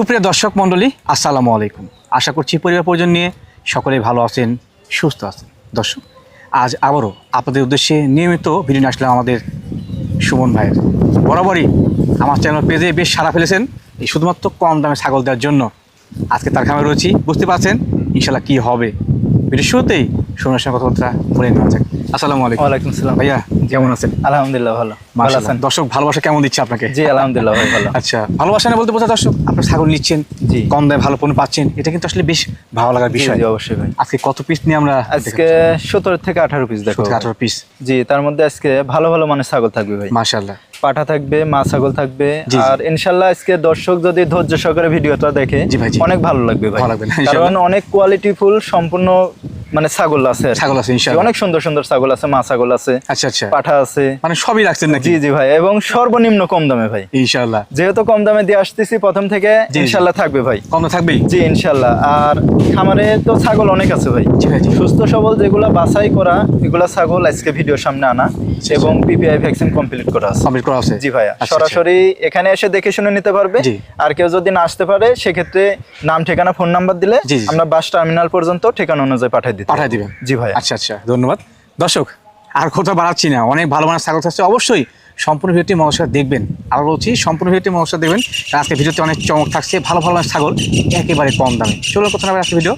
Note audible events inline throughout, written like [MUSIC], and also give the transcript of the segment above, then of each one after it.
সুপ্রিয় দর্শক মণ্ডলী, আসসালামু আলাইকুম। আশা করছি পরিবার পরিজন নিয়ে সকলে ভালো আছেন, সুস্থ আছেন। দর্শক, আজ আবারও আপনাদের উদ্দেশ্যে নিয়মিত ভিডিও আসলাম আমাদের সুমন ভাইয়ের। বরাবরই আমার চ্যানেল পেজে বেশ সারা ফেলেছেন। এই শুধুমাত্র কম দামে ছাগল দেওয়ার জন্য আজকে তার খামে রয়েছি। বুঝতে পারছেন ইনশাল্লাহ কী হবে। ভিডিও শুরুতেই সুমনের সঙ্গে কথাবার্তা বলে নেওয়া যাক। আসসালামু আলাইকুম। ওয়ালাইকুম সালাম ভাইয়া কেমন আছেন? আলহামদুলিল্লাহ ভালো। ভালো আছেন? দর্শক ভালোবাসা কেমন দিচ্ছে আপনাকে? জি আলহামদুলিল্লাহ ভাই ভালো। আচ্ছা ভালোবাসা না বলতে বোঝা দর্শক আপনার ছাগল নিচ্ছেন জি। কম দামে ভালো পণ্য পাচ্ছেন এটা কিন্তু আসলে বেশ ভালো লাগার বিষয়। জি, অবশ্যই ভাই। আজকে কত পিস নিয়ে আমরা আজকে থেকে আঠারো পিস দেখো। পিস জি তার মধ্যে আজকে ভালো ভালো মানে ছাগল থাকবে ভাই। মাশাল্লাহ পাঠা থাকবে মা ছাগল থাকবে। আর ইনশাল্লাহ আজকে দর্শক যদি ধৈর্য সহকারে ভিডিওটা দেখে। অনেক ভালো লাগবে ভাই। কারণ অনেক কোয়ালিটি ফুল সম্পূর্ণ মানে ছাগল আছে ছাগল আছে। অনেক সুন্দর সুন্দর ছাগল আছে মা ছাগল আছে আচ্ছা আচ্ছা। পাঠা আছে। মানে সবই রাখছেন নাকি? জি জি ভাই এবং সর্বনিম্ন কম দামে ভাই। ইনশাল্লাহ। যেহেতু কম দামে দিয়ে আসতেছি প্রথম থেকে। ইনশাল্লাহ থাকবে ভাই। কম থাকবেই? জি ইনশাল্লাহ। আর খামারে তো ছাগল অনেক আছে ভাই। সুস্থ সবল যেগুলা বাছাই করা এগুলা ছাগল আজকে ভিডিওর সামনে আনা এবং পিপিআই ভ্যাকসিন কমপ্লিট করা আছে। করা আছে। জি ভাইয়া আচ্ছা, আচ্ছা। সরাসরি এখানে এসে দেখে শুনে নিতে পারবে। আর কেউ যদি না আসতে পারে সেক্ষেত্রে নাম ঠিকানা ফোন নাম্বার দিলে। আমরা বাস টার্মিনাল পর্যন্ত ঠিকানা অনুযায়ী পাঠিয়ে দিতে পাঠিয়ে দিবেন। জি ভাইয়া। আচ্ছা আচ্ছা ধন্যবাদ। দর্শক আর কোথাও বাড়াচ্ছি না। অনেক ভালো মানের ছাগল থাকছে। অবশ্যই সম্পূর্ণ ভিডিওটি মনস্কার দেখবেন। আর বলছি সম্পূর্ণ ভিডিওটি মনস্কার দেখবেন। আজকে ভিডিওতে অনেক চমক থাকছে ভালো ভালো ছাগল একেবারে কম দামে। চলুন কথা না আজকে ভিডিও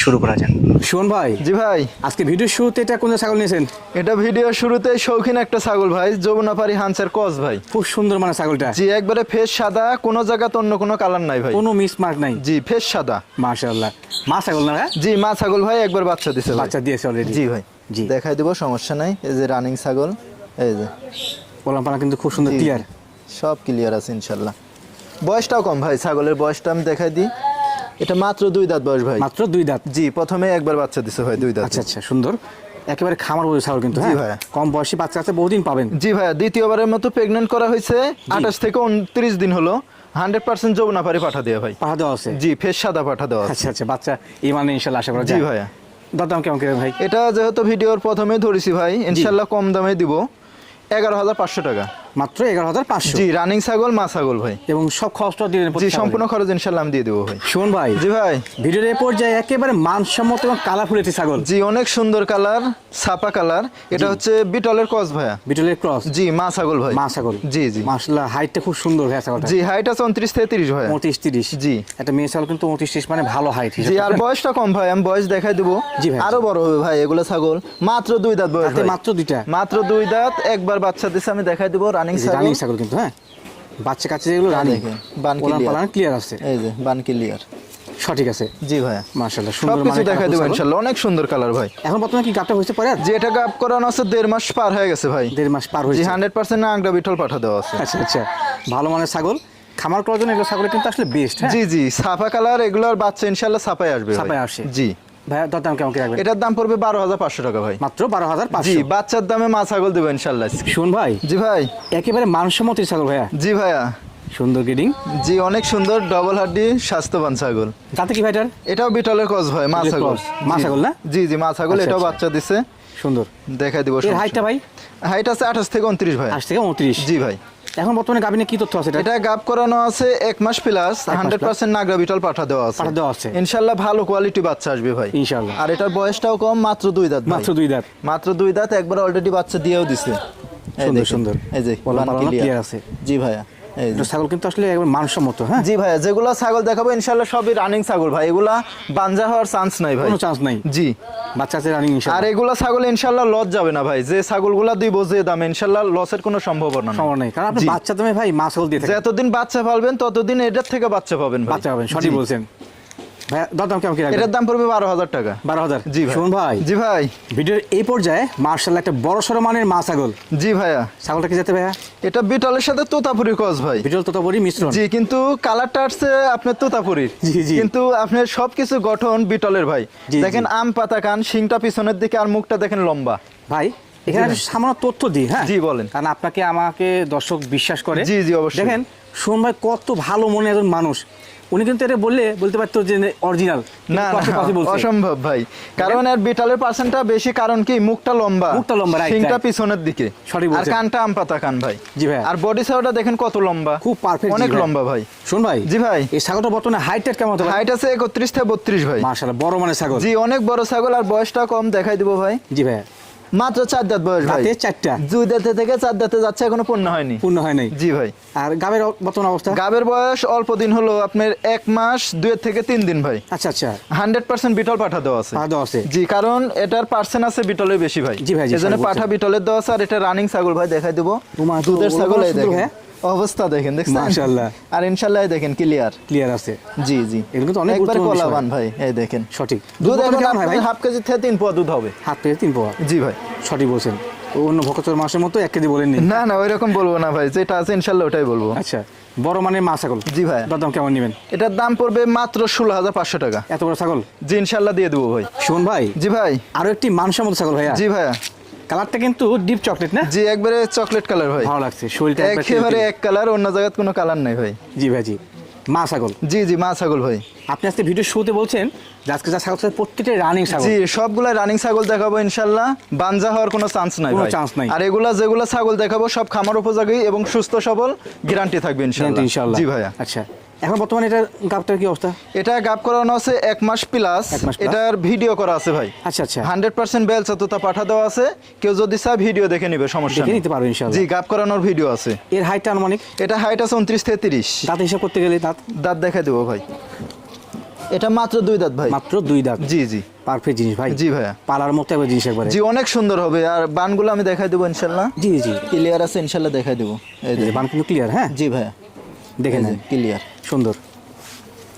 শুরু করা যাক। সুমন ভাই জি ভাই। আজকে ভিডিও শুরুতে এটা কোন ছাগল নিয়েছেন? এটা ভিডিও শুরুতে শৌখিন একটা ছাগল ভাই যমুনাপাড়ি হানসার কস ভাই। খুব সুন্দর মানে ছাগলটা। জি একবারে ফেস সাদা কোনো জায়গাতে অন্য কোনো কালার নাই ভাই। কোনো মিস মার্ক নাই। জি ফেস সাদা। মাশাআল্লাহ। মা ছাগল না? জি মা ছাগল ভাই একবার বাচ্চা দিছে ভাই। বাচ্চা দিয়েছে অলরেডি জি ভাই। জি। দেখাই দেবো সমস্যা নাই। এই যে রানিং ছাগল এই যে। পালা কিন্তু খুব সুন্দর ক্লিয়ার সব ক্লিয়ার আছে ইনশাল্লাহ। বয়সটাও কম ভাই ছাগলের বয়সটা আমি দেখাই দিই। এটা মাত্র দুই দাঁত বয়স ভাই। মাত্র দুই দাঁত? জি প্রথমে একবার বাচ্চা দিছে ভাই দুই দাঁত। আচ্ছা আচ্ছা সুন্দর। একেবারে খামার বলে ছাগল কিন্তু জি হ্যাঁ? ভাইয়া। কম বয়সী বাচ্চা আছে বহুদিন পাবেন। জি ভাইয়া দ্বিতীয়বারের মতো প্রেগনেন্ট করা হয়েছে আঠাশ থেকে উনত্রিশ দিন হলো। হান্ড্রেড পার্সেন্ট যমুনাপাড়ি পাঠা দেওয়া ভাই। পাঠা দেওয়া আছে? জি ফেস সাদা পাঠা দেওয়া আচ্ছা আচ্ছা বাচ্চা এই মানে ইনশাল্লাহ আশা করা জি ভাইয়া দরদাম কেমন করে ভাই? এটা যেহেতু ভিডিওর প্রথমে ধরেছি ভাই ইনশাল্লাহ কম দামে দিব। এগারো হাজার পাঁচশো টাকা। মাত্র এগারো হাজার পাঁচশো। জি রানিং ছাগল মা ছাগল ভাই। এবং সব খরচটা জি সম্পূর্ণ খরচ ইনশাল্লাহ আমি দিয়ে দেবো ভাই। শুন ভাই। জি ভাই। ভিডিওর এই পর্যায়ে একেবারে মানসম্মত এবং কালারফুল একটি ছাগল। জি অনেক সুন্দর কালার ছাপা কালার। এটা হচ্ছে বিটলের কস ভাইয়া। বিটলের ক্রস। জি মা ছাগল ভাই। মা ছাগল। জি জি। মাসলা হাইটটা খুব সুন্দর ভাই ছাগলটা। জি হাইট আছে উনত্রিশ থেকে তিরিশ ভাই পঁচিশ তিরিশ। জি। একটা মেয়ে ছাগল কিন্তু পঁচিশ তিরিশ মানে ভালো হাইট জি আর বয়সটা কম ভাই আমি বয়স দেখাই দেবো। জি ভাই। আরও বড় হবে ভাই এগুলো ছাগল। মাত্র দুই দাঁত বয়স মাত্র দুইটা। মাত্র দুই দাঁত একবার বাচ্চা দিছে আমি দেখাই দেবো। রানিং রানিং ছাগল কিন্তু হ্যাঁ? বাচ্চা কাচ্চা যেগুলো রানিং বান ক্লিয়ার আছে এই যে বান ক্লিয়ার সঠিক আছে। জি ভাইয়া। মার্শাল্লাহ সুন্দর সবকিছু দেবো। ইনশাল্লাহ অনেক সুন্দর কালার ভাই। এখন বর্তমানে কি গাপটা হয়েছে পরে যে এটা গাপ করানো আছে দেড় মাস পার হয়ে গেছে ভাই। দেড় মাস পার জি হয়েছে হান্ড্রেড পার্সেন্ট আংটা বিঠল পাঠা দেওয়া আছে। আচ্ছা আচ্ছা ভালো মানের ছাগল। খামার করার জন্য এগুলো ছাগল কিন্তু আসলে বেস্ট হ্যাঁ? জি জি সাফা কালার এগুলোর বাচ্চা ইনশাল্লাহ সাফাই আসবে। ছাপায় আসে। জি। ভাইয়া দরদাম কেমন কি রাখবেন? এটার দাম পড়বে বারো হাজার পাঁচশো টাকা ভাই। মাত্র বারো হাজার জি বাচ্চার দামে মা ছাগল দেবো ইনশাল্লাহ শুন ভাই জি ভাই। একেবারে মানসম্মত ছাগল ভাইয়া। জি ভাইয়া। সুন্দর গ্রেডিং জি অনেক সুন্দর ডবল হাড্ডি স্বাস্থ্যবান ছাগল। যাতে কি ভাইটার এটাও বিটলের মা ছাগল। মা জি। ছাগল না? জি জি মা ছাগল আচ্ছা, এটাও আচ্ছা। বাচ্চা দিছে। সুন্দর। দেখাই দিব হাইটটা ভাই? হাইট আছে আঠাশ থেকে উনত্রিশ ভাই। আজ থেকে উনত্রিশ। জি ভাই। এখন বর্তমানে গাবিনে কি তথ্য আছে এটা? এটা করানো আছে এক মাস প্লাস হান্ড্রেড পার্সেন্ট নাগরা বিটল পাঠা দেওয়া আছে। পাঠা দেওয়া আছে। ইনশাল্লাহ ভালো কোয়ালিটি বাচ্চা আসবে ভাই। ইনশাল্লাহ। আর এটার বয়সটাও কম মাত্র দুই দাঁত মাত্র দুই দাঁত। মাত্র দুই দাঁত একবার অলরেডি বাচ্চা দিয়েও দিছে। সুন্দর, সুন্দর। এই যে আছে। জি ভাইয়া। ছাগল কিন্তু আসলে একবার মানসম্মত হ্যাঁ? জি ভাই যেগুলো ছাগল দেখাবো ইনশাল্লাহ সবই রানিং ছাগল ভাই। এগুলা বাঞ্জা হওয়ার চান্স নাই ভাই। কোনো চান্স নাই? জি। বাচ্চা আছে রানিং আর এগুলা ছাগল ইনশাল্লাহ লস যাবে না ভাই। যে ছাগলগুলা দিব যে দামে ইনশাল্লাহ লসের কোনো সম্ভাবনা নেই। সময় নেই। কারণ আপনি বাচ্চা তুমি ভাই মা ছাগল দিয়ে যতদিন বাচ্চা পালবেন ততদিন এটার থেকে বাচ্চা পাবেন বাচ্চা পাবেন সঠিক বলছেন। ভাইয়া কেমন কি এটার দাম পড়বে বারো হাজার টাকা। বারো হাজার? জি ভাই। ভাই জি ভাই। ভিডিওর এই পর্যায়ে মার্শাল একটা বড় সড়ো মানের মা ছাগল। জি ভাইয়া। ছাগলটা কি যেতে ভাইয়া? এটা বিটলের সাথে তোতাপুরি কস ভাই। ভিডিও তো মিশ্রণ। জি কিন্তু কালারটা আসছে আপনার তোতাপুরির। জি, জি। কিন্তু আপনার সবকিছু গঠন বিটলের ভাই। দেখেন আম পাতা কান শিংটা পিছনের দিকে আর মুখটা দেখেন লম্বা। ভাই এখানে সামান্য তথ্য দিই হ্যাঁ? জি, বলেন। কারণ আপনাকে আমাকে দর্শক বিশ্বাস করে। জি, জি, অবশ্যই। দেখেন সোহন ভাই কত ভালো মনে একজন মানুষ। উনি কিন্তু এটা বললে বলতে পারতো যে অরিজিনাল না অসম্ভব ভাই। কারণ এর বিটালের পার্সেন্টটা বেশি কারণ কি মুখটা লম্বা। মুখটা লম্বা, শিংটা right. পিছনের দিকে। সঠিক আর কানটা আম পাতা কান ভাই। জি ভাই। আর বডি সাইজটা দেখেন কত লম্বা। খুব পারফেক্ট অনেক লম্বা ভাই। শোন ভাই জি ভাই। এই ছাগলটা বর্তমানে হাইট কেমন হতে হাইট আছে একত্রিশ থেকে বত্রিশ ভাই। মাশাআল্লাহ বড় মানে ছাগল। জি অনেক বড় ছাগল আর বয়সটা কম দেখাই দিব ভাই। জি ভাই। মাত্র চার দাঁত বয়স ভাই। চারটা। দুই দাঁতে থেকে চার দাঁতে যাচ্ছে এখনও পূর্ণ হয়নি। পূর্ণ হয় নাই জি ভাই। আর গাবের বর্তমান অবস্থা? গাবের বয়স অল্প দিন হলো আপনার এক মাস দুই থেকে তিন দিন ভাই। আচ্ছা আচ্ছা। হান্ড্রেড পার্সেন্ট বিটল পাঠা দেওয়া আছে। দেওয়া আছে। জি কারণ এটার পার্সেন্ট আছে বিটলের বেশি ভাই। জি ভাই, এজন্য পাঠা বিটলের দেওয়া আছে আর এটা রানিং ছাগল ভাই দেখাই দেবো। দুধের ছাগল এই দেখেন। হ্যাঁ? অবস্থা দেখেন দেখছেন? মাশাআল্লাহ। আর ইনশাল্লাহ দেখেন ক্লিয়ার ক্লিয়ার আছে। জি জি। এগুলো কিন্তু অনেক একবার কলাবান ভাই এই দেখেন। সঠিক। দুধ এখন ভাই? হাফ কেজি থেকে তিন পোয়া দুধ হবে। হাত পেয়ে তিন পোয়া? জি ভাই। সঠিক বলছেন। অন্য ভকচর মাসের মতো এক কেজি বলেননি। না না ওইরকম বলব না ভাই যেটা আছে ইনশাল্লাহ ওটাই বলব। আচ্ছা বড় মানের মা ছাগল? জি ভাই। দাম কেমন নেবেন? এটার দাম পড়বে মাত্র ষোলো হাজার পাঁচশো টাকা। এত বড় ছাগল? জি ইনশাল্লাহ দিয়ে দেবো ভাই। শোন ভাই জি ভাই। আরও একটি মানসম্মত ছাগল ভাইয়া। জি ভাইয়া। কালারটা কিন্তু ডিপ চকলেট না? জি একবারে চকলেট কালার ভাই। ভালো লাগছে শরীরটা একবার এক কালার অন্য জায়গায় কোনো কালার নাই ভাই। জি ভাই জি। মা ছাগল। জি জি মা ছাগল ভাই। আপনি আজকে ভিডিও শুরুতে বলছেন আজকে যা ছাগল প্রত্যেকটা রানিং ছাগল। জি সবগুলা রানিং ছাগল দেখাবো ইনশাল্লাহ। বানজা হওয়ার কোনো চান্স নাই কোনো chance নাই। আর এগুলা যেগুলা ছাগল দেখাবো সব খামার উপযোগী এবং সুস্থ সবল গ্যারান্টি থাকবে ইনশাআল্লাহ জি ভাইয়া। আচ্ছা। এখন বর্তমানে এটা গাবটার কি অবস্থা? এটা গাপ করানো আছে এক মাস প্লাস এটার ভিডিও করা আছে ভাই। আচ্ছা আচ্ছা। হান্ড্রেড পার্সেন্ট বেল চতুর্থা পাঠা দেওয়া আছে। কেউ যদি চায় ভিডিও দেখে নিবে সমস্যা দেখে নিতে পারবে ইনশাআল্লাহ। জি গাপ করানোর ভিডিও আছে। এর হাইটটা আনুমানিক? এটা হাইট আছে উনত্রিশ থেকে তিরিশ দাঁত হিসাব করতে গেলে দাঁত? দাঁত দেখা দেবো ভাই। এটা মাত্র দুই দাঁত ভাই। মাত্র দুই দাঁত? জি জি। পারফেক্ট জিনিস ভাই। জি ভাইয়া। পালার মতো একবার জিনিস একবারে। জি অনেক সুন্দর হবে। আর বানগুলো আমি দেখাই দেবো ইনশাল্লাহ। জি জি। ক্লিয়ার আছে ইনশাল্লাহ দেখাই দেবো। এই বান কিন্তু ক্লিয়ার হ্যাঁ? জি ভাইয়া। দেখে নেন। ক্লিয়ার সুন্দর।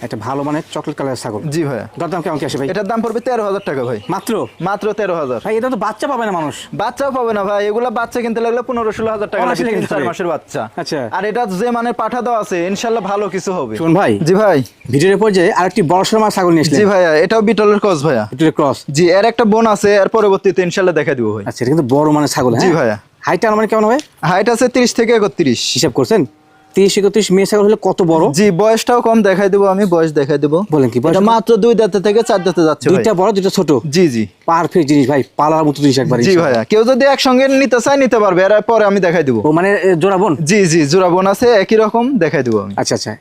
একটা ভালো মানের চকলেট কালার ছাগল। জি ভাইয়া। দরদাম কেমন কি আসে ভাই? এটার দাম পড়বে তেরো হাজার টাকা ভাই। মাত্র? মাত্র তেরো হাজার। ভাই এটা তো বাচ্চা পাবে না মানুষ। বাচ্চাও পাবে না ভাই। এগুলা বাচ্চা কিনতে লাগলে পনেরো ষোলো হাজার টাকা তিন চার মাসের বাচ্চা। আচ্ছা। আর এটা যে মানে পাঠা দেওয়া আছে ইনশাল্লাহ ভালো কিছু হবে। শোন ভাই জি ভাই। ভিডিওর পর যে আরেকটি বড় সড়ো মাছ ছাগল নিয়েছিলেন জি ভাইয়া এটাও বিটলের ক্রস ভাইয়া। একটু ক্রস জি এর একটা বোন আছে এর পরবর্তীতে ইনশাল্লাহ দেখা দিব ভাই। আচ্ছা এটা কিন্তু বড় মানে ছাগল জি হ্যাঁ? ভাইয়া। হাইটটা আনুমানিক কেমন হবে? হাইট আছে তিরিশ থেকে একত্রিশ। হিসাব করছেন? তিরিশ একত্রিশ মেয়ে ছাগল হলে কত বড়? জি বয়সটাও কম দেখাই দেবো আমি বয়স দেখাই দেবো। বলেন কি, এটা মাত্র দুই দাঁতে থেকে চার দাঁতে যাচ্ছে দুইটা বড় দুইটা ছোট? জি জি। পারফেক্ট জিনিস ভাই পালার মতো জিনিস একবার জি ভাইয়া কেউ যদি একসঙ্গে নিতে চায় নিতে পারবে এর পরে আমি দেখাই দেবো। মানে জোড়া বোন? জি জি জোড়া বোন আছে একই রকম দেখাই দেবো আমি। আচ্ছা আচ্ছা।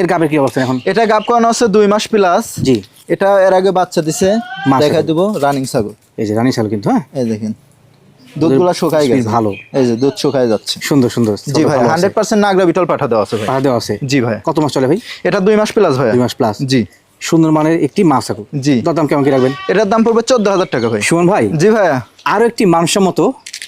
এর গাবের কি অবস্থা এখন? এটা গাপ করানো আছে দুই মাস প্লাস জি। এটা এর আগে বাচ্চা দিছে। দেখাই দেবো রানিং ছাগল। এই যে রানী ছাগল কিন্তু হ্যাঁ? এই দেখেন। দুধগুলা বেশ গেছে। ভালো। এই যে দুধ শুকাই যাচ্ছে। সুন্দর সুন্দর। জি ভাই হান্ড্রেড পার্সেন্ট নাগরা বিটল পাঠা দেওয়া আছে ভাই। পাঠা দেওয়া আছে? জি ভাই। কত মাস চলে ভাই? এটা দুই মাস প্লাস ভাই দুই মাস প্লাস জি। সুন্দর মানের একটি মাছ ছাগল জি। দাম কেমন কি রাখবেন? এটার দাম পড়বে চোদ্দ হাজার টাকা ভাই। সুমন ভাই জি ভাইয়া আরও একটি মানসম্মত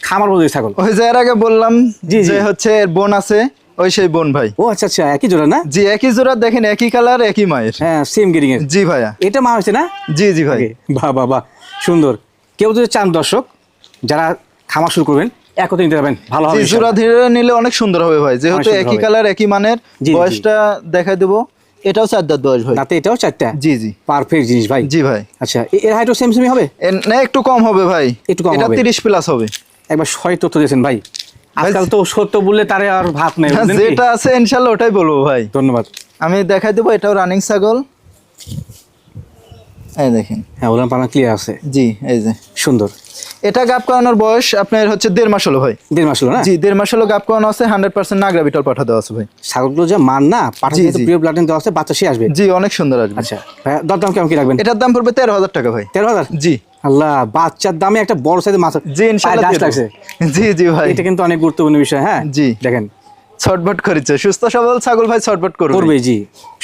খামার বোধ ছাগল। ওই যে এর আগে বললাম জি, জি। যে হচ্ছে এর বোন আছে ওই সেই বোন ভাই। ও আচ্ছা আচ্ছা একই জোড়া না? জি একই জোড়া দেখেন একই কালার একই মায়ের। হ্যাঁ সেম গেরিং এর। জি ভাইয়া। এটা মা হয়েছে না? জি জি ভাই। বাহ বাহ বাহ। সুন্দর। কেউ যদি চান দর্শক যারা খামার শুরু করবেন একত্রে নিতে পারবেন ভালো হবে জোড়া ধীরে নিলে অনেক সুন্দর হবে ভাই যেহেতু একই কালার একই মানের জি, জি। বয়সটা দেখাই দেবো। এটাও চার দাঁত বয়স ভাই। রাতে এটাও চারটা? জি জি। পারফেক্ট জিনিস ভাই। জি ভাই। আচ্ছা এর হাইটও সেম সেমই হবে? না একটু কম হবে ভাই। একটু কম এটা হবে। তিরিশ প্লাস হবে। একবার সঠিক তথ্য দিয়েছেন ভাই। আজকাল তো সত্য বললে তারে আর ভাত নেই যেটা আছে ওটাই বলব ভাই। ধন্যবাদ। আমি দেখাই দেবো এটাও রানিং ছাগল। এই দেখেন। হ্যাঁ ওলান পানা ক্লিয়ার আছে। জি এই যে। সুন্দর। এটা গাপ করানোর বয়স আপনার হচ্ছে দেড় মাস হলো ভাই। দেড় মাস হলো না? জি দেড় মাস হলো গাপ করানো আছে হান্ড্রেড পার্সেন্ট নাগরা বিটল পাঠা দেওয়া আছে ভাই। ছাগলগুলো যে মান না পাঠা প্রিয় ব্লাড দেওয়া আছে বাচ্চা সে আসবে। জি অনেক সুন্দর আসবে। আচ্ছা দর দাম কেমন কি রাখবেন? এটার দাম পড়বে তেরো হাজার টাকা ভাই। তেরো হাজার? জি। আল্লাহ বাচ্চার দামে একটা বড় সাইজের মাছ জি। লাগছে। জি জি ভাই। এটা কিন্তু অনেক গুরুত্বপূর্ণ বিষয় হ্যাঁ? জি। দেখেন ছটবট করেছে। সুস্থ সবল ছাগল ভাই ছটফট করবে। করবে জি।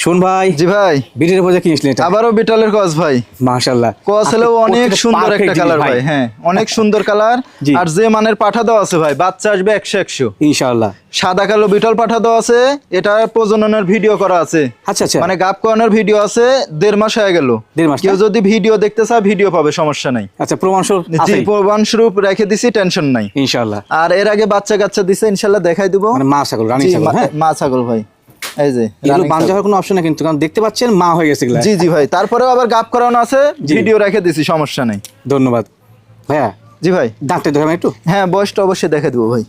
শুন ভাই জি ভাই। বিটের বোঝা এটা। আবারও বিটলের কস ভাই। মাশাআল্লাহ কস হলেও অনেক সুন্দর একটা কালার ভাই হ্যাঁ অনেক সুন্দর কালার আর যে মানের পাঠা দেওয়া আছে ভাই বাচ্চা আসবে একশো একশো। ইনশাআল্লাহ সাদা কালো বিটল পাঠা দেওয়া আছে এটা প্রজননের ভিডিও করা আছে। আচ্ছা আচ্ছা। মানে গাপ করানোর ভিডিও আছে দেড় মাস হয়ে গেল। দেড় মাস কেউ যদি ভিডিও দেখতে চায় ভিডিও পাবে সমস্যা নাই। আচ্ছা প্রমাণ স্বরূপ জি প্রমাণ স্বরূপ রেখে দিছি টেনশন নাই। ইনশাআল্লাহ। আর এর আগে বাচ্চা কাচ্চা দিছে ইনশাল্লাহ দেখাই দিব। মানে মা ছাগল রানী ছাগল মা- হ্যাঁ? মা ছাগল ভাই। এই যে এগুলো ছাগল। যাওয়ার কোনো অপশন না কিন্তু কারণ দেখতে পাচ্ছেন মা হয়ে গেছে জি জি ভাই তারপরেও আবার গাপ করানো আছে ভিডিও রেখে দিছি সমস্যা নাই। ধন্যবাদ। ভাইয়া জি ভাই। দাঁতটা দেখাবেন একটু? হ্যাঁ বয়সটা অবশ্যই দেখে দেবো ভাই।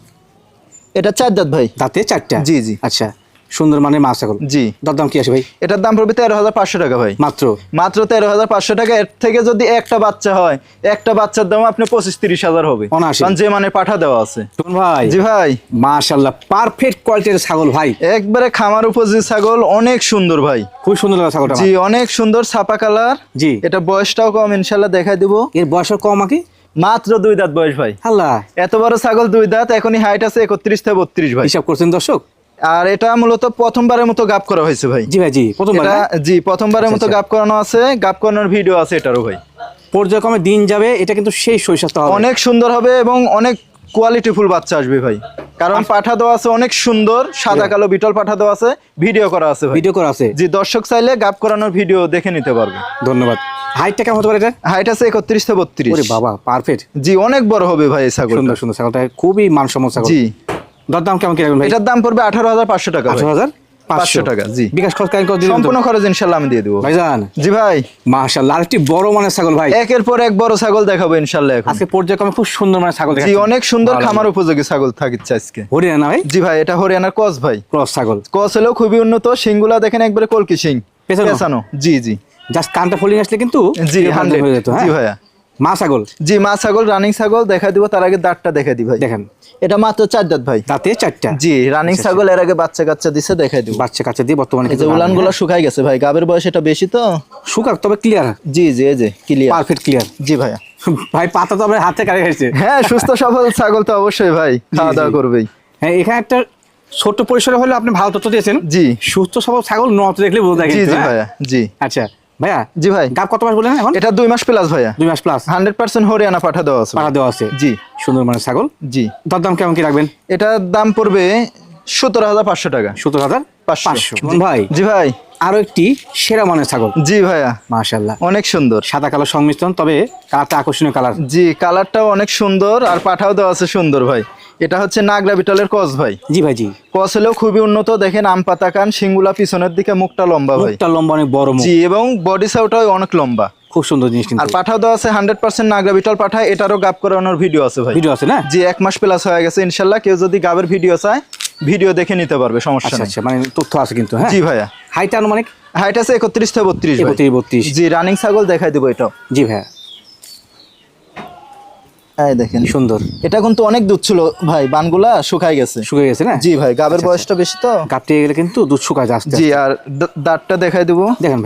এটা চার দাঁত ভাই। দাঁতে চারটা? জি, জি। আচ্ছা সুন্দর মানের মা ছাগল জি। দরদাম কি আছে ভাই? এটার দাম পড়বে তেরো হাজার পাঁচশো টাকা ভাই। মাত্র? মাত্র তেরো হাজার পাঁচশো টাকা। এর থেকে যদি একটা বাচ্চা হয় একটা বাচ্চার দাম আপনি পঁচিশ তিরিশ হাজার হবে। কারণ যে মানে পাঠা দেওয়া আছে। ভাই। জি ভাই। মাশাল্লাহ পারফেক্ট কোয়ালিটির ছাগল ভাই। একবারে খামার উপযোগী ছাগল অনেক সুন্দর ভাই। খুব সুন্দর ছাগলটা জি অনেক সুন্দর ছাপা কালার। জি। এটা বয়সটাও কম ইনশাল্লাহ দেখাই দিব। এর বয়স কম আগে? মাত্র দুই দাঁত বয়স ভাই। আল্লাহ এত বড় ছাগল দুই দাঁত এখনই হাইট আছে একত্রিশ থেকে বত্রিশ ভাই। হিসাব করছেন দর্শক? আর এটা মূলত প্রথমবারের মতো গাপ করা হয়েছে ভাই। জি ভাই জি প্রথমবার জি প্রথমবারের মতো আচ্ছা। গাপ করানো আছে গাপ করানোর ভিডিও আছে এটারও ভাই। পর্যায়ক্রমে দিন যাবে এটা কিন্তু সেই শৈশাস্ত হবে অনেক সুন্দর হবে এবং অনেক কোয়ালিটিফুল বাচ্চা আসবে ভাই। কারণ পাঠা দেওয়া আছে অনেক সুন্দর সাদা কালো বিটল পাঠা দেওয়া আছে ভিডিও করা আছে ভিডিও করা আছে। জি দর্শক চাইলে গাপ করানোর ভিডিও দেখে নিতে পারবে। ধন্যবাদ। হাইটটা কেমন হতে পারে এটা? হাইট আছে একত্রিশ থেকে বত্রিশ। ওরে বাবা পারফেক্ট জি অনেক বড় হবে ভাই এই ছাগল সুন্দর সুন্দর ছাগলটা খুবই মানসম্মত ছাগল। জি। দরদাম কেমন কি রাখবেন ভাই? এটার দাম পড়বে আঠারো হাজার পাঁচশো টাকা আঠারো হাজার পাঁচশো। টাকা জি। বিকাশ খরচ কারেন্ট করে সম্পূর্ণ খরচ ইনশাল্লাহ আমি দিয়ে দেবো। ভাইজান। জি ভাই। মাশাআল্লাহ আরেকটি বড় মানের ছাগল ভাই। একের পর এক বড় ছাগল দেখাবো ইনশাল্লাহ এখন। আজকে পর্যায়ক্রমে খুব সুন্দর মানের ছাগল জি অনেক সুন্দর খামার উপযোগী ছাগল থাকিচ্ছে আজকে। হরিয়ানা ভাই? জি ভাই এটা হরিয়ানার কস ভাই। ক্রস ছাগল। কস হলেও খুবই উন্নত সিংগুলা দেখেন একবারে কলকি সিং? পেছানো। জি জি। জাস্ট কানটা ফলিং আসলে কিন্তু জি হান্ড্রেড হয়ে যেত হ্যাঁ? জি ভাইয়া। মা ছাগল। জি মা ছাগল রানিং ছাগল দেখা দিব তার আগে দাঁতটা দেখা দি ভাই। দেখেন। এটা মাত্র চার দাঁত ভাই। তাতে চারটা। জি রানিং ছাগল এর আগে বাচ্চা কাচ্চা দিছে দেখাই দিব। বাচ্চা কাচ্চা দিয়ে বর্তমানে এই যে উলান শুকাই গেছে ভাই। গাবের বয়স এটা বেশি তো? শুকাক তবে ক্লিয়ার জি জি এই যে ক্লিয়ার পারফেক্ট ক্লিয়ার জি ভাইয়া। ভাই পাতা তো আমার হাতে কাটে খাইছে হ্যাঁ সুস্থ সবল ছাগল তো অবশ্যই ভাই। খাওয়া দাওয়া। করবেই। হ্যাঁ এখানে একটা ছোট্ট পরিসরে হলে আপনি ভালো তথ্য দিয়েছেন। জি। সুস্থ সবল ছাগল নত দেখলে বোঝা যায় জি কিন্তু, জি হ্যাঁ? ভাইয়া জি। আচ্ছা। ভাইয়া জি ভাই। গাব কত মাস বলেন এখন? এটা দুই মাস প্লাস ভাইয়া। দুই মাস প্লাস হান্ড্রেড পার্সেন্ট হরিয়ানা পাঠা দেওয়া আছে। পাড়া দেওয়া আছে। জি। সুন্দর মানের ছাগল? জি। দরদাম কেমন কি রাখবেন? এটার দাম পড়বে সতেরো হাজার পাঁচশো টাকা। সত্তর হাজার। পাঁচশো। ভাই জি ভাই। আরও একটি সেরা মানের ছাগল। জি ভাইয়া। মাশাল্লাহ অনেক সুন্দর। সাদা কালো সংমিশ্রণ তবে কালারটা আকর্ষণীয় কালার। জি কালারটাও অনেক সুন্দর আর পাঠাও দেওয়া আছে সুন্দর ভাই। এটা হচ্ছে নাগরা বিটলের কস ভাই। জি ভাই জি। কস হলেও খুবই উন্নত দেখেন আম পাতা কান সিঙ্গুলা পিছনের দিকে মুখটা লম্বা ভাই। মুখটা লম্বা অনেক বড় মুখ। জি এবং বডি সাউটাও অনেক লম্বা। খুব সুন্দর জিনিস কিন্তু। আর পাঠাও দেওয়া আছে হান্ড্রেড পার্সেন্ট নাগরা বিটল পাঠায় এটারও গাপ করানোর ভিডিও আছে ভাই। ভিডিও আছে না? জি এক মাস প্লাস হয়ে গেছে ইনশাল্লাহ। কেউ যদি গাবের ভিডিও চায় ভিডিও দেখে নিতে পারবে সমস্যা আচ্ছা নেই। আচ্ছা মানে তথ্য আছে কিন্তু হ্যাঁ? জি ভাইয়া। হাইট আনুমানিক? হাইট আছে একত্রিশ থেকে বত্রিশ বত্রিশ। জি রানিং ছাগল দেখাই দেবো এটাও। জি ভাইয়া। এই দেখেন। সুন্দর। এটা কিন্তু অনেক দুধ ছিল। ভাই বানগুলা শুকাই গেছে। শুকিয়ে গেছে না? জি ভাই গাবের আচ্ছা, বয়সটা বেশি তো? কাটিয়ে গেলে কিন্তু দুধ শুকায় জি আর দাঁতটা দেখাই দেবো। দেখেন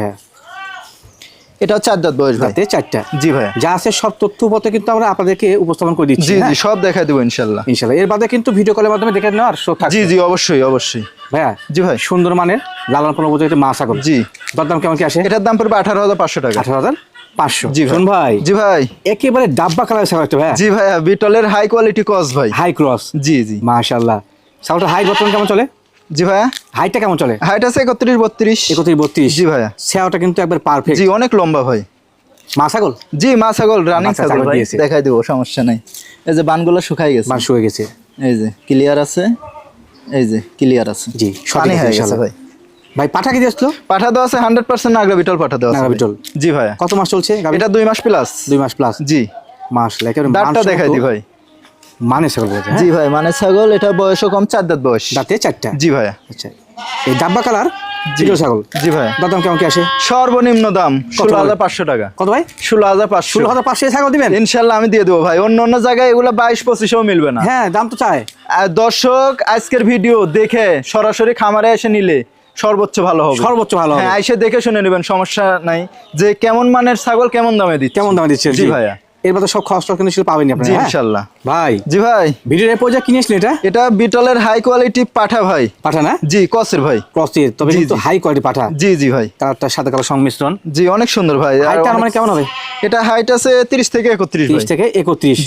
এটা চার দাঁত বয়স ভাই। চারটা। জি যা আছে সব তথ্য পথে কিন্তু আমরা আপনাদেরকে উপস্থাপন করে দিচ্ছি জি হ্যাঁ? জি সব দেখাই দেবো ইনশাল্লাহ। ইনশাল্লাহ। এর বাদে কিন্তু ভিডিও কলের মাধ্যমে দেখে নেওয়ার শো জি জি অবশ্যই অবশ্যই। ভাইয়া জি ভাই। সুন্দর মানের লালন পালন উপযুক্ত মা ছাগল জি। দরদাম কেমন কি আসে? এটার দাম পড়বে আঠারো হাজার পাঁচশো টাকা। আঠারো হাজার? পাঁচশো। জি ভাই। শোন ভাই জি ভাই। একেবারে ডাব্বা কালার ছাগল একটা জি ভাইয়া বিটলের হাই কোয়ালিটি কস ভাই। হাই ক্রস জি জি। মাশাল্লাহ ছাগলটা হাই বর্তমান কেমন চলে? জি ভাইয়া হাইটটা কেমন চলে? হাইট আছে একত্রিশ বত্রিশ। একত্রিশ বত্রিশ। জি ভাইয়া সেওটা কিন্তু একবার পারফেক্ট জি অনেক লম্বা ভাই। মা ছাগল? জি মা ছাগল রানিং ছাগল ভাই। দেখাই দেবো সমস্যা নাই। এই যে বানগুলো শুকাই গেছে। মাংস হয়ে গেছে। এই যে ক্লিয়ার আছে। এই যে ক্লিয়ার আছে। জি, সঠিক হয়ে গেছে ভাই। ভাই পাঠা কি দিয়ে আসলো? পাঠা দেওয়া আছে হান্ড্রেড পার্সেন্ট নাগরা বিটল পাঠা দেওয়া আছে। নাগরা বিটল। জি ভাইয়া কত মাস চলছে এটা দুই মাস প্লাস দুই মাস প্লাস জি। মাস একেবারে দাঁতটা দেখাই দি ভাই। মানে ছাগল বলছে হ্যাঁ? জি ভাই মানে ছাগল এটা বয়সও কম চার দাঁত বয়স। দাঁতে চারটা? জি ভাইয়া আচ্ছা এই ডাব্বা কালার? জিরো ছাগল। জি ভাই। দাম কেমন কি আসে? সর্বনিম্ন দাম ষোলো? হাজার পাঁচশো টাকা। কত ভাই? ষোলো হাজার পাঁচশো। ষোলো হাজার পাঁচশো ছাগল দিবেন? ইনশাল্লাহ আমি দিয়ে দেবো ভাই। অন্য অন্য জায়গায় এগুলো বাইশ পঁচিশেও মিলবে না। হ্যাঁ দাম তো চায় দর্শক আজকের ভিডিও দেখে সরাসরি খামারে এসে নিলে সর্বোচ্চ ভালো হবে। সর্বোচ্চ ভালো হবে। হ্যাঁ এসে দেখে শুনে নেবেন সমস্যা নাই। যে কেমন মানের ছাগল কেমন দামে দিচ্ছে। কেমন দামে দিচ্ছে জি ভাইয়া। এর মধ্যে সব খরচ কিন্তু সেটা পাবেন আপনি জি হ্যাঁ? ভাই জি ভাই। ভিডিওর কিনেছিলেন এটা? এটা বিটলের হাই কোয়ালিটি পাঠা ভাই। পাঠা না? জি কসের ভাই। ক্রসের তবে কিন্তু হাই কোয়ালিটি পাঠা। জি জি ভাই। কালারটা সাদা কালো সংমিশ্রণ। জি অনেক সুন্দর ভাই। আর মানে কেমন হবে? এটা হাইট আছে তিরিশ থেকে থেকে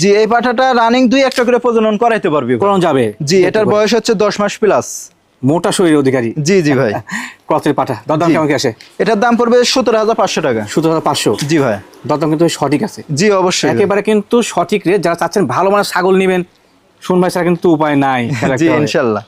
জি এই পাঠাটা রানিং দুই একটা করে প্রজনন করাইতে পারবি। যাবে। জি এটার বয়স হচ্ছে দশ মাস প্লাস মোটা শরীরের অধিকারী। জি জি ভাই। [LAUGHS] কচের পাঠা। দরদাম। কেমন কি আসে? এটার দাম পড়বে সতেরো হাজার পাঁচশো টাকা। সতেরো হাজার পাঁচশো? জি ভাই। দরদাম কিন্তু সঠিক আছে। জি অবশ্যই। একেবারে কিন্তু সঠিক রেট। যারা চাচ্ছেন ভালো মানের ছাগল নেবেন শুন ভাই ছাড়া কিন্তু উপায় নাই। জি ইনশাল্লাহ।